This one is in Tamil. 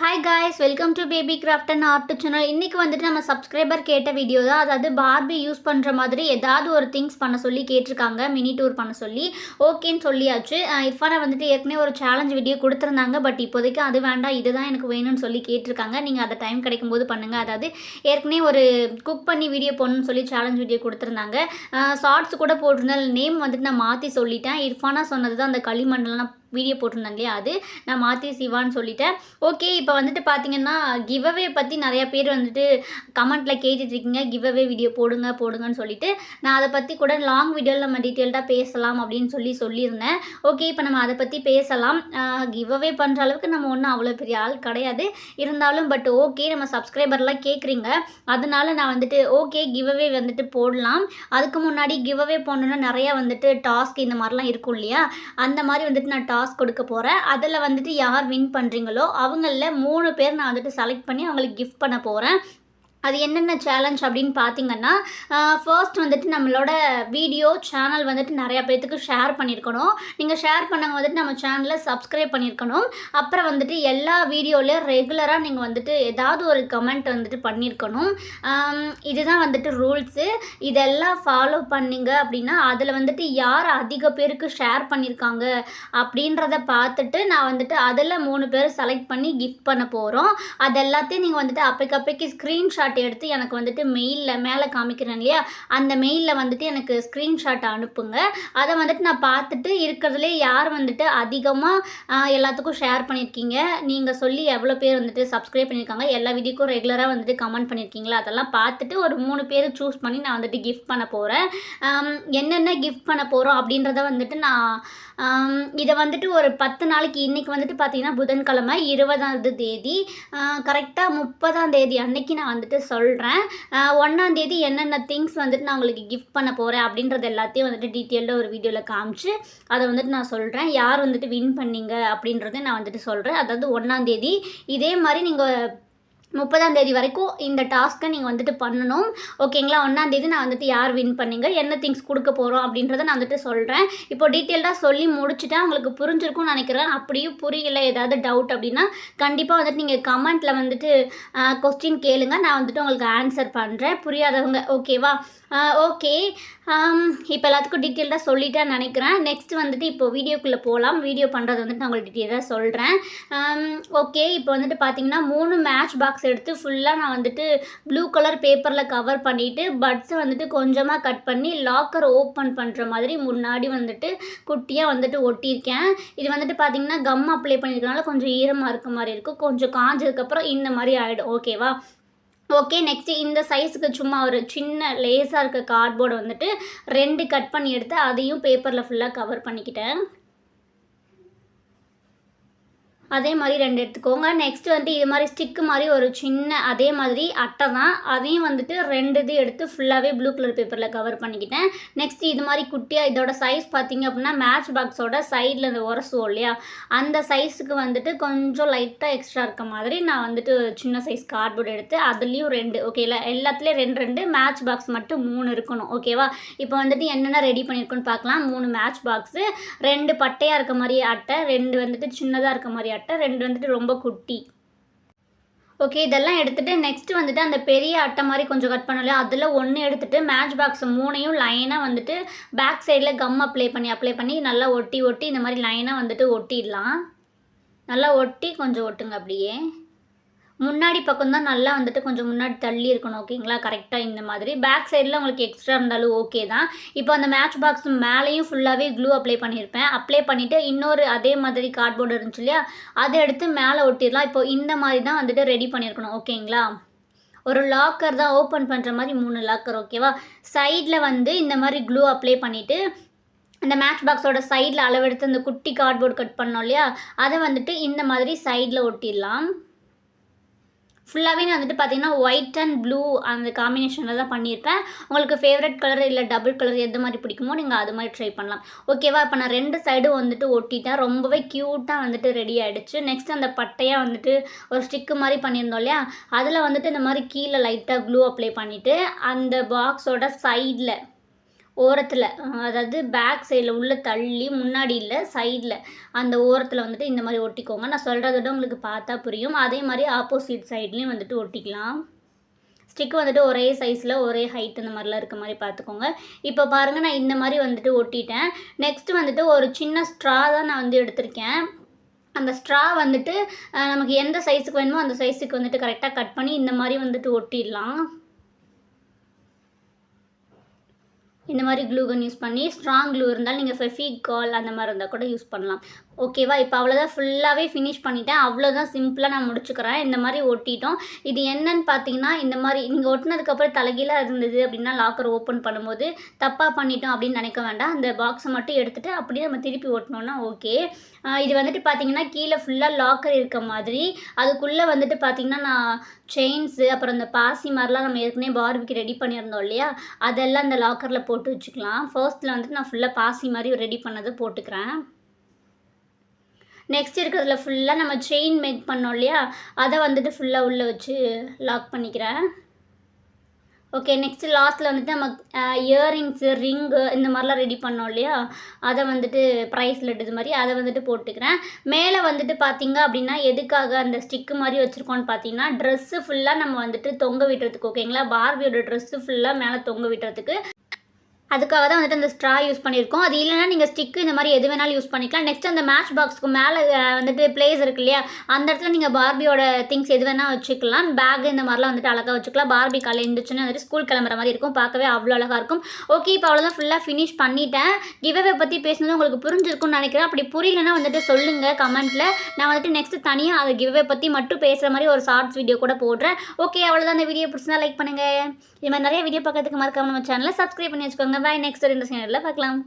Hi guys welcome to baby craft and art channel இன்றைக்கி வந்துட்டு நம்ம சப்ஸ்கிரைபர் கேட்ட வீடியோ தான். அதாவது பார்பி யூஸ் பண்ணுற மாதிரி ஏதாவது ஒரு திங்ஸ் பண்ண சொல்லி கேட்டிருக்காங்க. மினி டூர் பண்ண சொல்லி. ஓகேன்னு சொல்லியாச்சு. அஹ் வந்துட்டு ஏற்கனவே ஒரு சேலஞ்ச் வீடியோ கொடுத்துருந்தாங்க. பட் இப்போதைக்கு அது வேண்டாம் இதுதான் எனக்கு வேணும்னு சொல்லி கேட்டிருக்காங்க. நீங்கள் அதை டைம் கிடைக்கும் போது பண்ணுங்கள் அதாவது ஏற்கனவே ஒரு குக் பண்ணி வீடியோ போடணும்னு சொல்லி சேலஞ்ச் வீடியோ கொடுத்துருந்தாங்க. ஷார்ட்ஸ் கூட போட்டிருந்தால் நேம் வந்துட்டு நான் மாற்றி சொல்லிட்டேன். இர்ஃபானா சொன்னது தான் அந்த களிமண்ணெல்லாம் வீடியோ போட்டிருந்தாங்க இல்லையா? அது நான் மாற்றி சிவான்னு சொல்லிட்டேன். ஓகே இப்போ வந்துட்டு பார்த்தீங்கன்னா கிவ்அவே பற்றி நிறையா பேர் வந்துட்டு கமெண்ட்டில் கேட்டுட்ருக்கீங்க. கிவ்அவே வீடியோ போடுங்க போடுங்கன்னு சொல்லிட்டு நான் அதை பற்றி கூட லாங் வீடியோவில் நம்ம டீட்டெயில்டாக பேசலாம் அப்படின்னு சொல்லி சொல்லியிருந்தேன். ஓகே இப்போ நம்ம அதை பற்றி பேசலாம். கிவ்அவே பண்ணுற அளவுக்கு நம்ம ஒன்றும் அவ்வளோ பெரிய ஆள் கிடையாது. இருந்தாலும் பட் ஓகே நம்ம சப்ஸ்கிரைபர்லாம் கேட்குறீங்க அதனால நான் வந்துட்டு ஓகே கிவ்அவே வந்துட்டு போடலாம். அதுக்கு முன்னாடி கிவ்அவே போடணுன்னா நிறையா வந்துட்டு டாஸ்க் இந்த மாதிரிலாம் இருக்கும் இல்லையா? அந்த மாதிரி வந்துட்டு நான் டாஸ்க் கொடுக்க போகிறேன் அதில் வந்துட்டு யார் வின் பண்ணுறீங்களோ அவங்களில் மூணு பேர் நான் வந்துட்டு செலக்ட் பண்ணி அவங்களுக்கு கிஃப்ட் பண்ண போகிறேன் அது என்னென்ன சேலஞ்ச் அப்படின்னு பார்த்தீங்கன்னா ஃபர்ஸ்ட் வந்துட்டு நம்மளோட வீடியோ சேனல் வந்துட்டு நிறையா பேர்த்துக்கு ஷேர் பண்ணியிருக்கணும் நீங்கள் ஷேர் பண்ணவங்க வந்துட்டு நம்ம சேனலை சப்ஸ்கிரைப் பண்ணியிருக்கணும் அப்புறம் வந்துட்டு எல்லா வீடியோலையும் ரெகுலராக நீங்கள் வந்துட்டு ஏதாவது ஒரு கமெண்ட் வந்துட்டு பண்ணியிருக்கணும் இதுதான் வந்துட்டு ரூல்ஸு இதெல்லாம் ஃபாலோ பண்ணிங்க அப்படின்னா அதில் வந்துட்டு யார் அதிக பேருக்கு ஷேர் பண்ணியிருக்காங்க அப்படின்றத பார்த்துட்டு நான் வந்துட்டு அதில் மூணு பேர் செலக்ட் பண்ணி கிஃப்ட் பண்ண போகிறோம் அது எல்லாத்தையும் நீங்கள் வந்துட்டு அப்பைக்கு அப்பைக்கு ஸ்க்ரீன்ஷாட் எடுத்து எனக்கு வந்துட்டு மெயிலில் மேலே காமிக்கிறேன் இல்லையா? அந்த மெயிலில் வந்துட்டு எனக்கு ஸ்க்ரீன்ஷாட் அனுப்புங்க. அதை வந்துட்டு நான் பார்த்துட்டு இருக்கிறதுலே யார் வந்துட்டு அதிகமாக எல்லாத்துக்கும் ஷேர் பண்ணியிருக்கீங்க நீங்கள் சொல்லி எவ்வளோ பேர் வந்துட்டு சப்ஸ்கிரைப் பண்ணியிருக்காங்க எல்லா வீடியோக்கும் ரெகுலராக வந்துட்டு கமெண்ட் பண்ணியிருக்கீங்களா அதெல்லாம் பார்த்துட்டு ஒரு மூணு பேர் சூஸ் பண்ணி நான் வந்துட்டு கிஃப்ட் பண்ண போகிறேன் என்னென்ன கிஃப்ட் பண்ண போகிறோம் அப்படின்றத வந்துட்டு நான் இதை வந்துட்டு ஒரு பத்து நாளைக்கு இன்றைக்கி வந்துட்டு பார்த்தீங்கன்னா புதன்கிழமை இருபதாவது தேதி கரெக்டாக முப்பதாம் தேதி அன்னைக்கு நான் வந்துட்டு சொல்கிறேன் ஒன்றாந்தேதி என்னென்ன திங்ஸ் வந்துட்டு நான் உங்களுக்கு கிஃப்ட் பண்ண போகிறேன் அப்படின்றது எல்லாத்தையும் வந்துட்டு டீட்டெயில்டாக ஒரு வீடியோவில் காமிச்சு அதை வந்துட்டு நான் சொல்கிறேன் யார் வந்துட்டு வின் பண்ணீங்க அப்படின்றத நான் வந்துட்டு சொல்கிறேன் அதாவது ஒன்றாந்தேதி இதே மாதிரி நீங்கள் முப்பதாம் தேதி வரைக்கும் இந்த டாஸ்க்கை நீங்கள் வந்துட்டு பண்ணணும். ஓகேங்களா? ஒன்றாம் தேதி நான் வந்துட்டு யார் வின் பண்ணிங்க என்ன திங்ஸ் கொடுக்க போகிறோம் அப்படின்றத நான் வந்துட்டு சொல்கிறேன் இப்போ டீட்டெயில்டாக சொல்லி முடிச்சுட்டா உங்களுக்கு புரிஞ்சிருக்கும்னு நினைக்கிறேன். அப்படியும் புரியல ஏதாவது டவுட் அப்படின்னா கண்டிப்பாக வந்துட்டு நீங்கள் கமெண்ட்டில் வந்துட்டு கொஸ்டின் கேளுங்க. நான் வந்துட்டு உங்களுக்கு ஆன்சர் பண்ணுறேன் புரியாதவங்க ஓகேவா ஓகே இப்போ எல்லாத்துக்கும் டீட்டெயில்டாக சொல்லிட்டேன் நினைக்கிறேன். நெக்ஸ்ட் வந்துட்டு இப்போ வீடியோக்குள்ளே போகலாம் வீடியோ பண்ணுறது வந்துட்டு நான் உங்களுக்கு டீட்டெயிலாக சொல்கிறேன் ஓகே இப்போ வந்துட்டு பார்த்தீங்கன்னா மூணு மேட்ச் பாக்ஸ் எடுத்து ஃபுல்லாக நான் வந்துட்டு ப்ளூ கலர் பேப்பரில் கவர் பண்ணிவிட்டு பட்ஸை வந்துட்டு கொஞ்சமாக கட் பண்ணி லாக்கர் ஓப்பன் பண்ணுற மாதிரி முன்னாடி வந்துட்டு குட்டியாக வந்துட்டு ஒட்டியிருக்கேன். இது வந்துட்டு பார்த்தீங்கன்னா கம் அப்ளை பண்ணியிருக்கனால கொஞ்சம் ஈரமாக இருக்க மாதிரி இருக்கும் கொஞ்சம் காஞ்சதுக்கப்புறம் இந்த மாதிரி ஆகிடும் ஓகேவா ஓகே நெக்ஸ்ட்டு இந்த சைஸுக்கு சும்மா ஒரு சின்ன லேஸாக இருக்க கார்ட்போர்டு வந்துட்டு ரெண்டு கட் பண்ணி எடுத்து அதையும் பேப்பரில் ஃபுல்லாக கவர் பண்ணிக்கிட்டேன். அதே மாதிரி ரெண்டு எடுத்துக்கோங்க. நெக்ஸ்ட் வந்துட்டு இது மாதிரி ஸ்டிக்கு மாதிரி ஒரு சின்ன அதே மாதிரி அட்டை தான். அதையும் வந்துட்டு ரெண்டு இது எடுத்து ஃபுல்லாகவே ப்ளூ கலர் பேப்பரில் கவர் பண்ணிக்கிட்டேன். நெக்ஸ்ட் இது மாதிரி குட்டியாக இதோட சைஸ் பார்த்தீங்க அப்படின்னா மேட்ச் பாக்ஸோட சைடில் இந்த உரசுவோம் இல்லையா? அந்த சைஸுக்கு வந்துட்டு கொஞ்சம் லைட்டாக எக்ஸ்ட்ரா இருக்க மாதிரி நான் வந்துட்டு சின்ன சைஸ் கார்ட்போர்டு எடுத்து அதுலேயும் ரெண்டு ஓகேல எல்லாத்துலேயும் ரெண்டு ரெண்டு மேட்ச் பாக்ஸ் மட்டும் மூணு இருக்கணும் ஓகேவா இப்போ வந்துட்டு என்னென்ன ரெடி பண்ணியிருக்கோன்னு பார்க்கலாம். மூணு மேட்ச் பாக்ஸு ரெண்டு பட்டையாக இருக்க மாதிரி அட்டை ரெண்டு வந்துட்டு சின்னதாக இருக்க மாதிரி அட்டை ரெண்டு வந்துட்டு ரொம்ப குட்டி. ஓகே இதெல்லாம் எடுத்துகிட்டு நெக்ஸ்ட் வந்துட்டு அந்த பெரிய அட்டை மாதிரி கொஞ்சம் கட் பண்ணல அதில் ஒன்று எடுத்துகிட்டு மேட்ச் பாக்ஸ் மூணையும் லைனாக வந்துட்டு பேக் சைடில் கம் அப்ளை பண்ணி அப்ளை பண்ணி நல்லா ஒட்டி ஒட்டி இந்த மாதிரி லைனாக வந்துட்டு ஒட்டிடலாம். நல்லா ஒட்டி கொஞ்சம் ஒட்டுங்க அப்படியே. முன்னாடி பக்கம் தான் நல்லா வந்துட்டு கொஞ்சம் முன்னாடி தள்ளி இருக்கணும் ஓகேங்களா கரெக்டாக இந்த மாதிரி. பேக் சைடில் உங்களுக்கு எக்ஸ்ட்ரா இருந்தாலும் ஓகே தான். இப்போ அந்த மேட்ச் பாக்ஸ் மேலேயும் ஃபுல்லாகவே க்ளூ அப்ளை பண்ணியிருப்பேன் அப்ளை பண்ணிவிட்டு இன்னொரு அதே மாதிரி கார்ட்போர்டு இருந்துச்சு இல்லையா? அதை எடுத்து மேலே ஒட்டிடலாம். இப்போ இந்த மாதிரி தான் வந்துட்டு ரெடி பண்ணியிருக்கணும் ஓகேங்களா ஒரு லாக்கர் தான் ஓப்பன் பண்ணுற மாதிரி மூணு லாக்கர் ஓகேவா சைடில் வந்து இந்த மாதிரி க்ளூ அப்ளை பண்ணிவிட்டு அந்த மேட்ச் பாக்ஸோட சைடில் அளவெடுத்து அந்த குட்டி கார்ட்போர்டு கட் பண்ணோம் இல்லையா? அதை வந்துட்டு இந்த மாதிரி சைடில் ஒட்டிடலாம். ஃபுல்லாகவே நான் வந்துட்டு பார்த்தீங்கன்னா ஒயிட் அண்ட் ப்ளூ அந்த காம்பினேஷனில் தான் பண்ணியிருப்பேன். உங்களுக்கு ஃபேவரட் கலர் இல்லை டபுள் கலர் எந்த மாதிரி பிடிக்குமோ நீங்கள் அது மாதிரி ட்ரை பண்ணலாம். ஓகேவா இப்போ நான் ரெண்டு சைடும் வந்துட்டு ஒட்டிட்டேன். ரொம்பவே க்யூட்டாக வந்துட்டு ரெடி ஆகிடுச்சு நெக்ஸ்ட் அந்த பட்டையாக வந்துட்டு ஒரு ஸ்டிக்கு மாதிரி பண்ணியிருந்தோம் இல்லையா? அதில் வந்துட்டு இந்த மாதிரி கீழே லைட்டாக க்ளூ அப்ளை பண்ணிவிட்டு அந்த பாக்ஸோட சைடில் ஓரத்தில் அதாவது பேக் சைடில் உள்ளே தள்ளி முன்னாடி இல்லை சைடில் அந்த ஓரத்தில் வந்துட்டு இந்த மாதிரி ஒட்டிக்கோங்க. நான் சொல்கிறத விட உங்களுக்கு பார்த்தா புரியும். அதே மாதிரி ஆப்போசிட் சைட்லேயும் வந்துட்டு ஒட்டிக்கலாம். ஸ்டிக் வந்துட்டு ஒரே சைஸில் ஒரே ஹைட் இந்த மாதிரிலாம் இருக்க மாதிரி பார்த்துக்கோங்க. இப்போ பாருங்கள் நான் இந்த மாதிரி வந்துட்டு ஒட்டிட்டேன். நெக்ஸ்ட் வந்துட்டு ஒரு சின்ன ஸ்ட்ரா தான் நான் வந்து எடுத்திருக்கேன். அந்த ஸ்ட்ரா வந்துட்டு நமக்கு எந்த சைஸுக்கு வேணுமோ அந்த சைஸுக்கு வந்துட்டு கரெக்டாக கட் பண்ணி இந்த மாதிரி வந்துட்டு ஒட்டிடலாம். இந்த மாதிரி க்ளூகன் யூஸ் பண்ணி ஸ்ட்ராங் க்ளூ இருந்தால் நீங்கள் ஃபெஃபிகால் அந்த மாதிரி இருந்தால் கூட யூஸ் பண்ணலாம். ஓகேவா இப்போ அவ்வளோதான் ஃபுல்லாகவே ஃபினிஷ் பண்ணிட்டேன். அவ்வளோதான் சிம்பிளாக நான் முடிச்சுக்கிறேன். இந்த மாதிரி ஒட்டிட்டோம். இது என்னன்னு பார்த்தீங்கன்னா இந்த மாதிரி நீங்கள் ஒட்டினதுக்கப்புறம் தலைகீழாக இருந்தது அப்படின்னா லாக்கர் ஓப்பன் பண்ணும்போது தப்பாக பண்ணிட்டோம் அப்படின்னு நினைக்க வேண்டாம். அந்த பாக்ஸை மட்டும் எடுத்துகிட்டு அப்படியே நம்ம திருப்பி ஒட்டினோன்னா ஓகே இது வந்துட்டு பார்த்தீங்கன்னா கீழே ஃபுல்லாக லாக்கர் இருக்க மாதிரி. அதுக்குள்ளே வந்துட்டு பார்த்தீங்கன்னா நான் செயின்ஸு அப்புறம் இந்த பாசி மாதிரிலாம் நம்ம ஏற்கனவே பார்பிக்கு ரெடி பண்ணியிருந்தோம் இல்லையா? அதெல்லாம் அந்த லாக்கரில் போட்டு போட்டு வச்சுக்கலாம். ஃபர்ஸ்ட்டில் வந்துட்டு நான் ஃபுல்லாக பாசி மாதிரி ரெடி பண்ணதை போட்டுக்கிறேன். நெக்ஸ்ட் இருக்கிறதுல ஃபுல்லாக நம்ம செயின் மேக் பண்ணோம் இல்லையா? அதை வந்துட்டு ஃபுல்லாக உள்ளே வச்சு லாக் பண்ணிக்கிறேன். ஓகே நெக்ஸ்ட்டு லாஸ்ட்டில் வந்துட்டு நம்ம இயரிங்ஸு ரிங்கு இந்த மாதிரிலாம் ரெடி பண்ணோம் இல்லையா? அதை வந்துட்டு ப்ரைஸ்லெட் இது மாதிரி அதை வந்துட்டு போட்டுக்கிறேன். மேலே வந்துட்டு பார்த்தீங்க அப்படின்னா எதுக்காக அந்த ஸ்டிக்கு மாதிரி வச்சுருக்கோன்னு பார்த்தீங்கன்னா ட்ரெஸ்ஸு ஃபுல்லாக நம்ம வந்துட்டு தொங்க விட்டுறதுக்கு ஓகேங்களா பார்பியோட ட்ரெஸ்ஸு ஃபுல்லாக மேலே தொங்க விட்டுறதுக்கு அதுக்காக தான் வந்துட்டு அந்த ஸ்ட்ரா யூஸ் பண்ணியிருக்கோம். அது இல்லைனா நீங்கள் ஸ்டிக்கு இந்த மாதிரி எது வேணாலும் யூஸ் பண்ணிக்கலாம். நெக்ஸ்ட் அந்த மேட்ச் பாக்ஸ்க்கு மேலே வந்துட்டு பிளேஸ் இருக்கு இல்லையா? அந்த இடத்துல நீங்கள் பார்பியோட திங்ஸ் எது வேணால் வச்சுக்கலாம். பேக் இந்த மாதிரிலாம் வந்துட்டு அழகாக வச்சுக்கலாம். பார்பி காலையில் இருந்துச்சுன்னு வந்துட்டு ஸ்கூல் கிளம்புற மாதிரி இருக்கும். பார்க்கவே அவ்வளோ அழகாக இருக்கும். ஓகே இப்போ அவ்வளோதான் ஃபுல்லாக ஃபினிஷ் பண்ணிட்டேன். கிவ்அவே பற்றி பேசுனது உங்களுக்கு புரிஞ்சிருக்கும்னு நினைக்கிறேன். அப்படி புரியலன்னா வந்துட்டு சொல்லுங்கள் கமெண்ட்டில் நான் வந்துட்டு நெக்ஸ்ட் தனியாக அதை கிவ்அவே பற்றி மட்டும் பேசுகிற மாதிரி ஒரு ஷார்ட்ஸ் வீடியோ கூட போடுறேன். ஓகே அவ்வளோதான் அந்த வீடியோ பிடிச்சிருந்தா லைக் பண்ணுங்கள் இது மாதிரி நிறைய வீடியோ பார்க்கறதுக்கு மறக்காம நம்ம சேனலை சப்ஸ்கிரைப் பண்ணி வச்சுக்கோங்க. பாய் நெக்ஸ்ட் ஒரு இன்ட்ரெஸ்டிங் சேனலில் பார்க்கலாம்